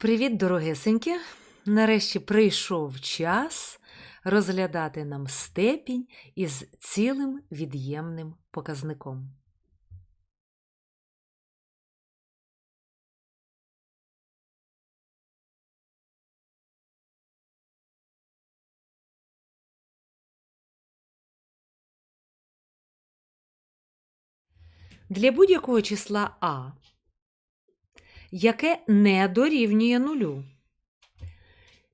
Привіт, дорогесенькі! Нарешті прийшов час розглядати нам степінь із цілим від'ємним показником. Для будь-якого числа А, яке не дорівнює нулю,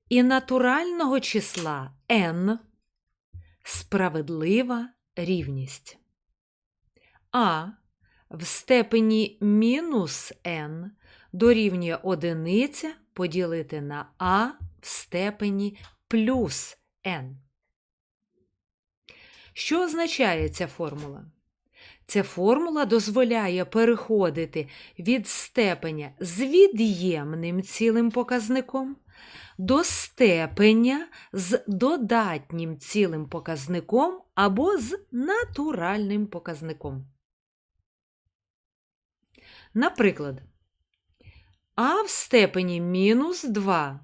і натурального числа n справедлива рівність. А в степені мінус n дорівнює одиниця поділити на а в степені плюс n. Що означає ця формула? Ця формула дозволяє переходити від степеня з від'ємним цілим показником до степеня з додатнім цілим показником або з натуральним показником. Наприклад, а в степені мінус 2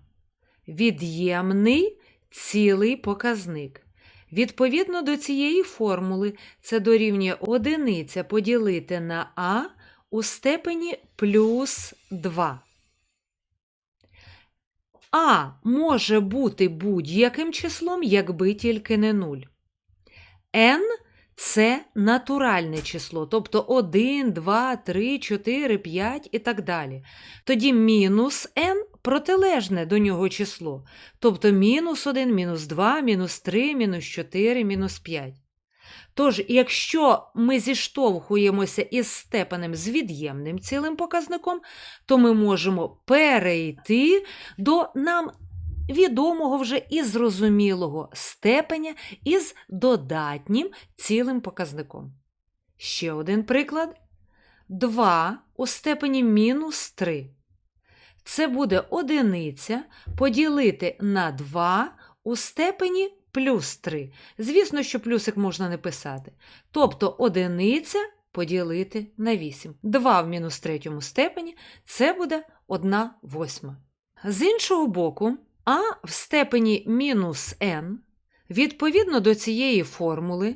від'ємний цілий показник. Відповідно до цієї формули це дорівнює одиниця поділити на а у степені плюс 2. А може бути будь-яким числом, якби тільки не 0. n – це натуральне число, тобто 1, 2, 3, 4, 5 і так далі. Тоді мінус n протилежне до нього число, тобто мінус 1, мінус 2, мінус 3, мінус 4, мінус 5. Тож, якщо ми зіштовхуємося із степенем з від'ємним цілим показником, то ми можемо перейти до нам відомого вже і зрозумілого степеня із додатнім цілим показником. Ще один приклад. 2 у степені мінус 3. Це буде одиниця поділити на 2 у степені плюс 3. Звісно, що плюсик можна не писати. Тобто одиниця поділити на 8. 2 в мінус третьому степені це буде 1 восьма. З іншого боку, а в степені мінус n, відповідно до цієї формули,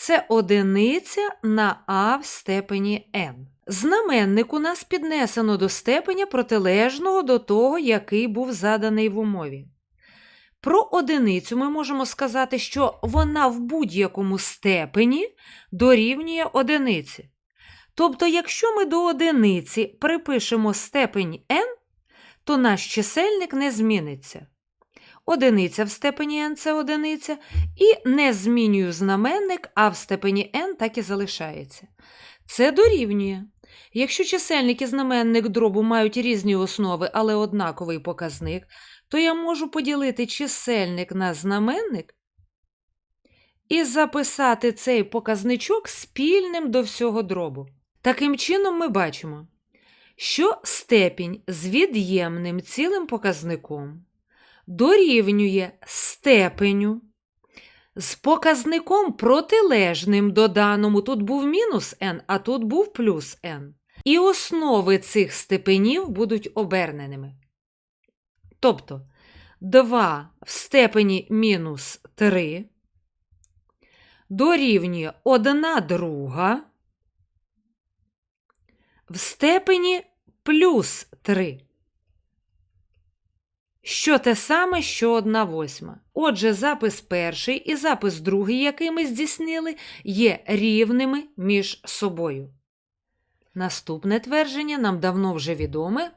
це одиниця на а в степені n. Знаменник у нас піднесено до степеня протилежного до того, який був заданий в умові. Про одиницю ми можемо сказати, що вона в будь-якому степені дорівнює одиниці. Тобто, якщо ми до одиниці припишемо степень n, то наш чисельник не зміниться. Одиниця в степені n це одиниця, і не змінюю знаменник, а в степені n так і залишається. Це дорівнює. Якщо чисельник і знаменник дробу мають різні основи, але однаковий показник, то я можу поділити чисельник на знаменник і записати цей показничок спільним до всього дробу. Таким чином, ми бачимо, що степінь з від'ємним цілим показником дорівнює степеню з показником протилежним до даному. Тут був мінус n, а тут був плюс n. І основи цих степенів будуть оберненими. Тобто 2 в степені мінус 3 дорівнює 1 друга в степені плюс 3. Що те саме, що 1 восьма. Отже, запис перший і запис другий, який ми здійснили, є рівними між собою. Наступне твердження нам давно вже відоме.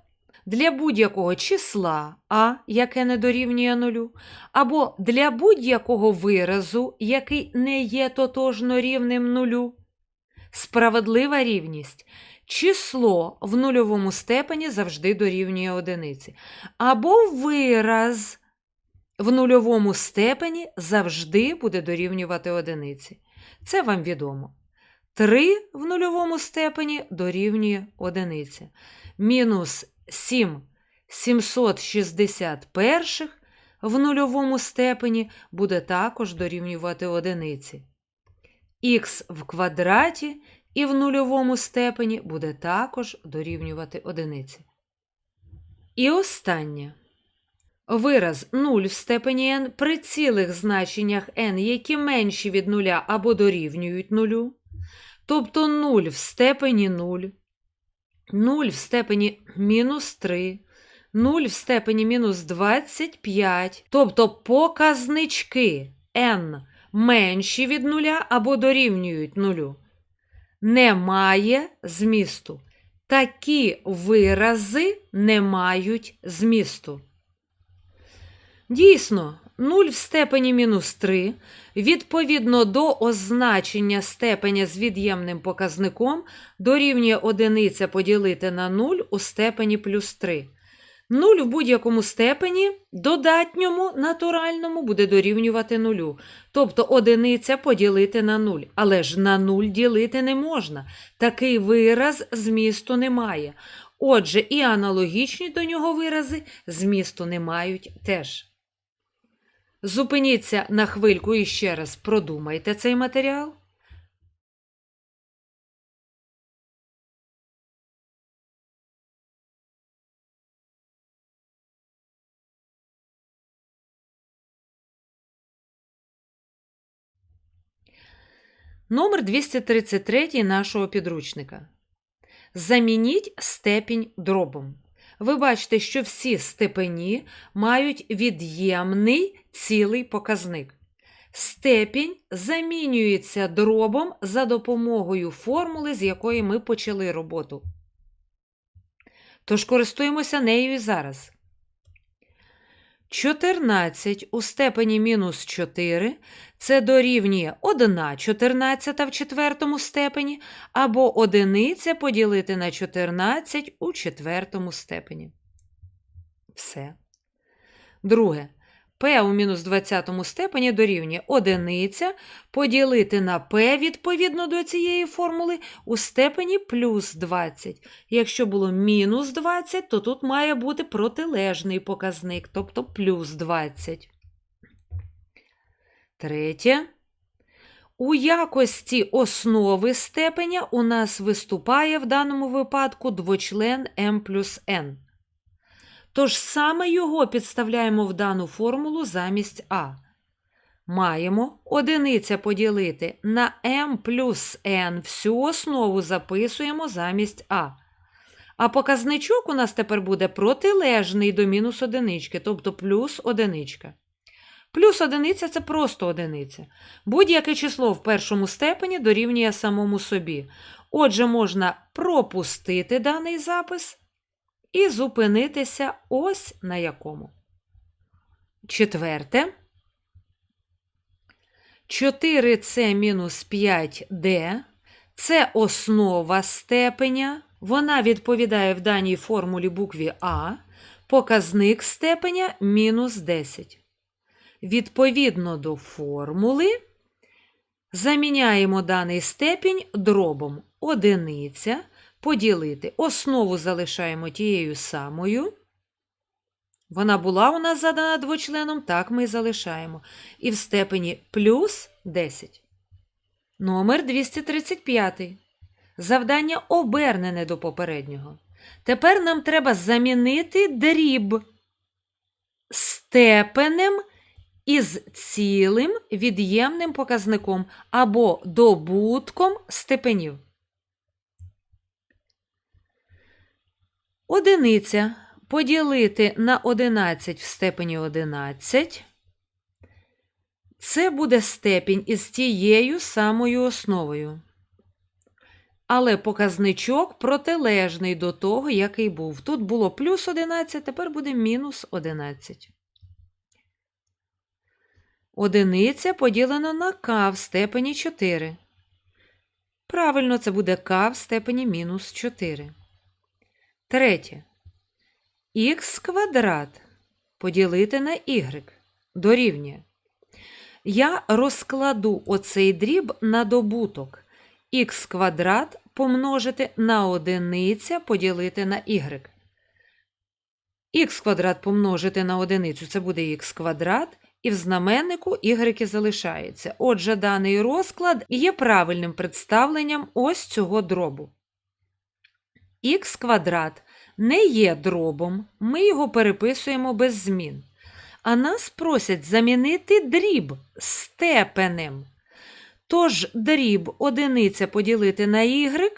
Для будь-якого числа А, яке не дорівнює нулю, або для будь-якого виразу, який не є тотожно рівним нулю. Справедлива рівність. Число в нульовому степені завжди дорівнює одиниці. Або вираз в нульовому степені завжди буде дорівнювати одиниці. Це вам відомо. 3 в нульовому степені дорівнює одиниця. Мінус 7 761 в нульовому степені буде також дорівнювати одиниці. Х в квадраті і в нульовому степені буде також дорівнювати одиниці. І останнє. Вираз 0 в степені n при цілих значеннях n, які менші від нуля або дорівнюють нулю, тобто 0 в степені 0, 0 в степені мінус 3, 0 в степені мінус 25, тобто показнички n менші від нуля або дорівнюють нулю, немає змісту. Такі вирази не мають змісту. Дійсно, 0 в степені мінус 3 відповідно до означення степеня з від'ємним показником дорівнює одиниця поділити на 0 у степені плюс 3. 0 в будь-якому степені додатньому натуральному буде дорівнювати нулю. Тобто одиниця поділити на 0. Але ж на 0 ділити не можна. Такий вираз змісту немає. Отже, і аналогічні до нього вирази змісту не мають теж. Зупиніться на хвильку і ще раз продумайте цей матеріал. Номер 233 нашого підручника. Замініть степінь дробом. Ви бачите, що всі степені мають від'ємний цілий показник. Степінь замінюється дробом за допомогою формули, з якої ми почали роботу. Тож користуємося нею і зараз. 14 у степені мінус 4 це дорівнює 1 14 в четвертому степені або одиниця поділити на 14 у четвертому степені. Все. Друге. P у мінус 20 степені дорівнює одиниця поділити на P відповідно до цієї формули у степені плюс 20. Якщо було мінус 20, то тут має бути протилежний показник, тобто плюс 20. Третє. У якості основи степеня у нас виступає в даному випадку двочлен m плюс n. Тож саме його підставляємо в дану формулу замість А. Маємо одиниця поділити на m плюс n всю основу записуємо замість А. А показничок у нас тепер буде протилежний до мінус одинички, тобто плюс одиничка. Плюс одиниця це просто одиниця. Будь-яке число в першому степені дорівнює самому собі. Отже, можна пропустити даний запис і зупинитися ось на якому. Четверте. 4c мінус 5d це основа степеня. Вона відповідає в даній формулі букві А. Показник степеня мінус 10. Відповідно до формули заміняємо даний степінь дробом одиниця поділити. Основу залишаємо тією самою. Вона була у нас задана двочленом, так ми і залишаємо. І в степені плюс 10. Номер 235. Завдання обернене до попереднього. Тепер нам треба замінити дріб степенем із цілим від'ємним показником або добутком степенів. Одиниця поділити на 11 в степені 11. Це буде степінь із тією самою основою. Але показничок протилежний до того, який був. Тут було плюс 11, тепер буде мінус 11. Одиниця поділена на k в степені 4. Правильно, це буде k в степені мінус 4. Третє. Х квадрат поділити на y дорівнює. Я розкладу оцей дріб на добуток. Х квадрат помножити на одиниця поділити на y. Х квадрат помножити на одиницю це буде х квадрат, і в знаменнику y залишається. Отже, даний розклад є правильним представленням ось цього дробу. Х квадрат не є дробом, ми його переписуємо без змін. А нас просять замінити дріб степенем. Тож дріб одиниця поділити на y,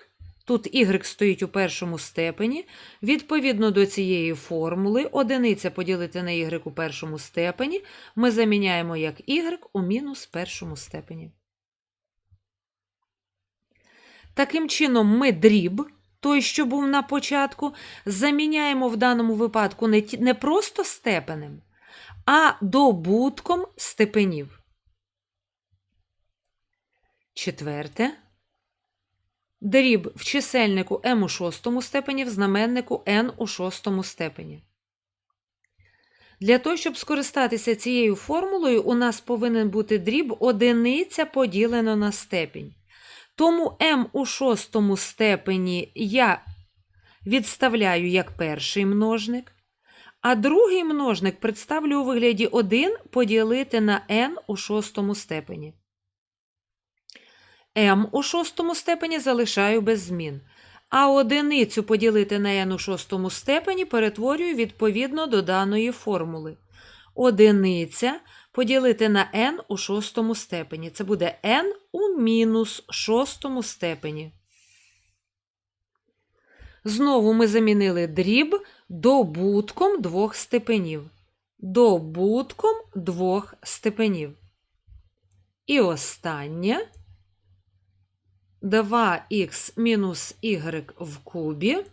тут y стоїть у першому степені, відповідно до цієї формули, одиниця поділити на y у першому степені, ми заміняємо як y у мінус першому степені. Таким чином, ми дріб, той, що був на початку, заміняємо в даному випадку не, не просто степенем, а добутком степенів. Четверте. Дріб в чисельнику m у шостому степені, в знаменнику n у шостому степені. Для того, щоб скористатися цією формулою, у нас повинен бути дріб одиниця поділено на степінь. Тому m у шостому степені я відставляю як перший множник, а другий множник представлю у вигляді 1 поділити на n у шостому степені. m у шостому степені залишаю без змін, а одиницю поділити на n у шостому степені перетворюю відповідно до даної формули. Одиниця поділити на n у шостому степені. Це буде n у мінус шостому степені. Знову ми замінили дріб добутком двох степенів. Добутком двох степенів. І останнє 2х мінус y в кубі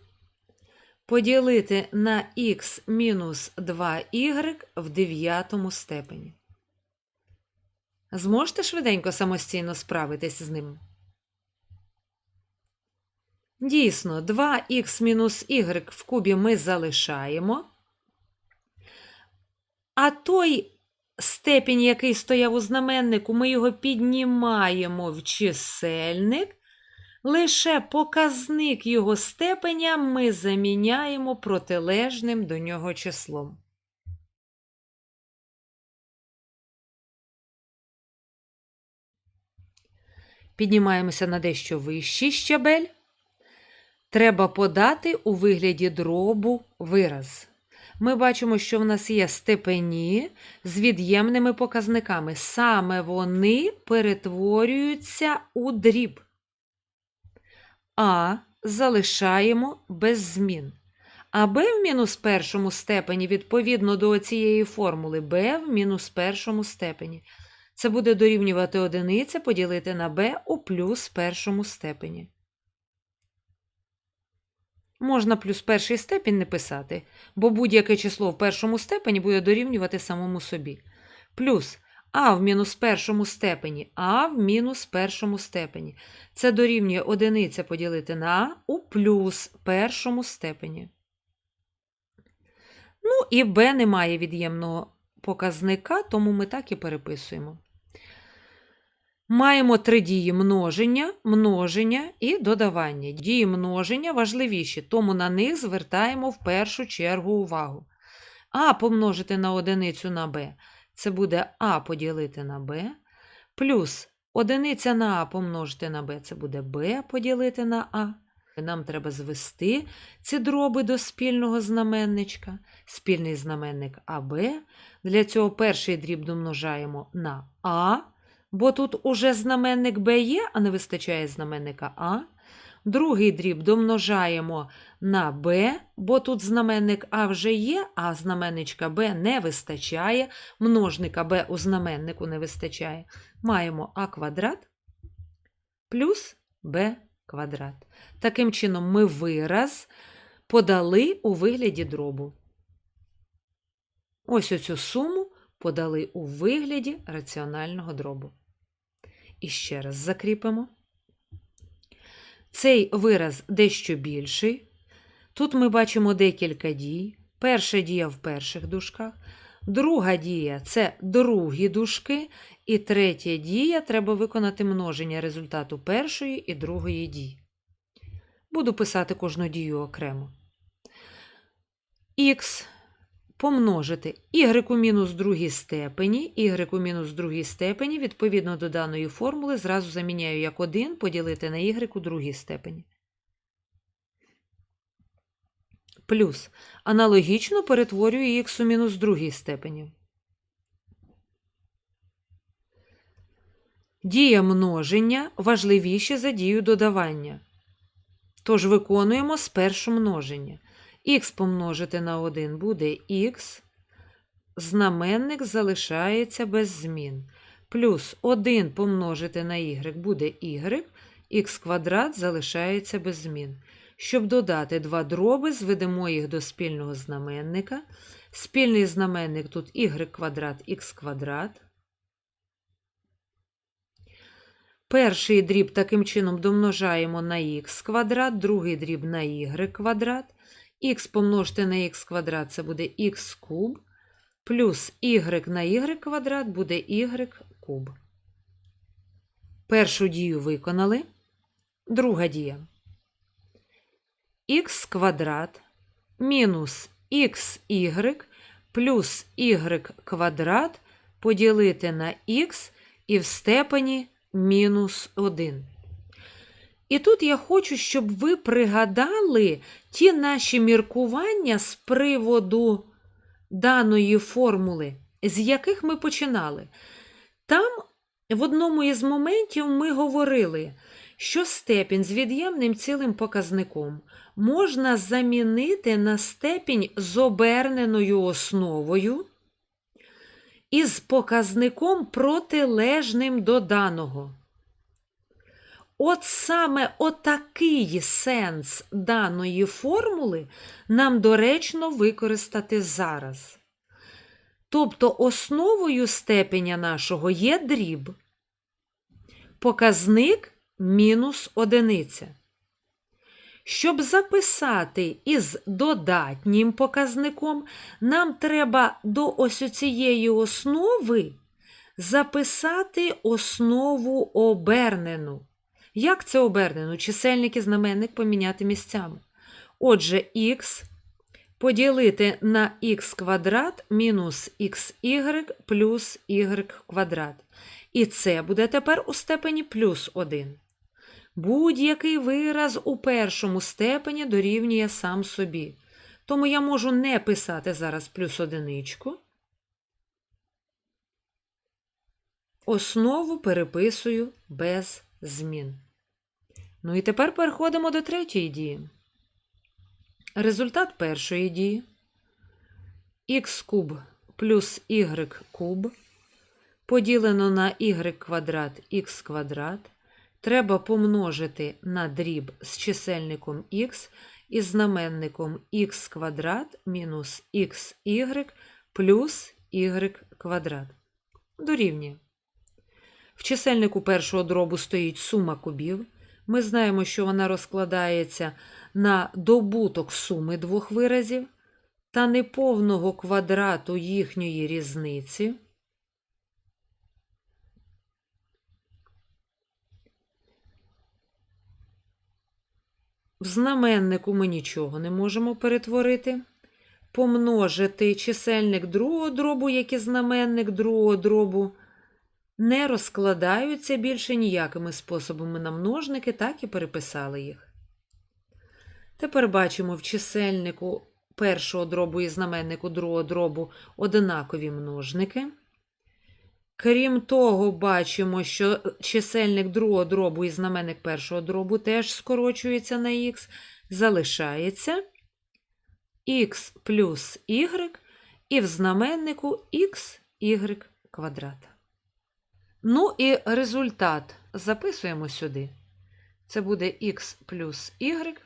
поділити на х мінус 2y в дев'ятому степені. Зможете швиденько самостійно справитись з ним? Дійсно, 2х мінус y в кубі ми залишаємо. А той степінь, який стояв у знаменнику, ми його піднімаємо в чисельник. Лише показник його степеня ми заміняємо протилежним до нього числом. Піднімаємося на дещо вищий щабель. Треба подати у вигляді дробу вираз. Ми бачимо, що в нас є степені з від'ємними показниками. Саме вони перетворюються у дріб. А залишаємо без змін. А b в мінус першому степені відповідно до цієї формули b в мінус першому степені. Це буде дорівнювати одиниця поділити на b у плюс першому степені. Можна плюс перший степінь не писати, бо будь-яке число в першому степені буде дорівнювати самому собі. Плюс а в мінус першому степені, а в мінус першому степені. Це дорівнює одиниця поділити на а у плюс першому степені. Ну і b немає від'ємного показника, тому ми так і переписуємо. Маємо три дії множення, множення і додавання. Дії множення важливіші, тому на них звертаємо в першу чергу увагу. А помножити на одиницю на b це буде а поділити на b, плюс одиниця на а помножити на b це буде b поділити на а. Нам треба звести ці дроби до спільного знаменничка, спільний знаменник АБ. Для цього перший дріб домножаємо на А, бо тут уже знаменник Б є, а не вистачає знаменника А. Другий дріб домножаємо на Б, бо тут знаменник А вже є, а знаменничка Б не вистачає. Множника Б у знаменнику не вистачає. Маємо А квадрат плюс Б квадрат. Таким чином, ми вираз подали у вигляді дробу. Ось оцю суму подали у вигляді раціонального дробу. І ще раз закріпимо. Цей вираз дещо більший. Тут ми бачимо декілька дій. Перша дія в перших дужках, друга дія це другі дужки, і третя дія треба виконати множення результату першої і другої дії. Буду писати кожну дію окремо. Х помножити у мінус другій степені, y у мінус другій степені, відповідно до даної формули, зразу заміняю як 1 поділити на y у другій степені. Плюс. Аналогічно перетворюю х у мінус другій степені. Дія множення важливіше за дію додавання. Тож виконуємо спершу множення. Х помножити на 1 буде х, знаменник залишається без змін. Плюс 1 помножити на y буде y, х квадрат залишається без змін. Щоб додати два дроби, зведемо їх до спільного знаменника. Спільний знаменник тут y квадрат х квадрат. Перший дріб таким чином домножаємо на х квадрат, другий дріб на y квадрат. х помножити на х квадрат це буде х куб, плюс y на y квадрат буде y куб. Першу дію виконали. Друга дія. Х квадрат мінус xy плюс y квадрат поділити на х і в степені мінус 1. І тут я хочу, щоб ви пригадали ті наші міркування з приводу даної формули, з яких ми починали. Там в одному із моментів ми говорили, що степінь з від'ємним цілим показником можна замінити на степінь з оберненою основою із показником протилежним до даного. От саме отакий сенс даної формули нам доречно використати зараз. Тобто основою степеня нашого є дріб, показник мінус одиниця. Щоб записати із додатнім показником, нам треба до ось цієї основи записати основу обернену. Як це обернено? Чисельник і знаменник поміняти місцями. Отже, х поділити на х квадрат мінус xy плюс y квадрат. І це буде тепер у степені плюс 1. Будь-який вираз у першому степені дорівнює сам собі. Тому я можу не писати зараз плюс одиничку. Основу переписую без змін. Ну і тепер переходимо до третьої дії. Результат першої дії х куб плюс y куб поділено на y квадрат х квадрат треба помножити на дріб з чисельником х із знаменником х квадрат мінус xy плюс y квадрат. Дорівнює. В чисельнику першого дробу стоїть сума кубів. Ми знаємо, що вона розкладається на добуток суми двох виразів та неповного квадрату їхньої різниці. В знаменнику ми нічого не можемо перетворити. Помножити чисельник другого дробу, як і знаменник другого дробу, не розкладаються більше ніякими способами на множники, так і переписали їх. Тепер бачимо в чисельнику першого дробу і знаменнику другого дробу одинакові множники. Крім того, бачимо, що чисельник другого дробу і знаменник першого дробу теж скорочується на х, залишається х плюс y і в знаменнику х y квадрат. Ну і результат записуємо сюди. Це буде х плюс y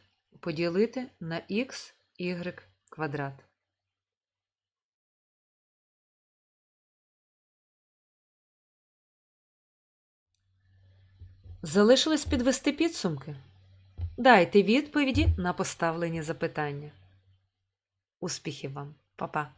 поділити на х y квадрат. Залишилось підвести підсумки. Дайте відповіді на поставлені запитання. Успіхів вам, Па-па!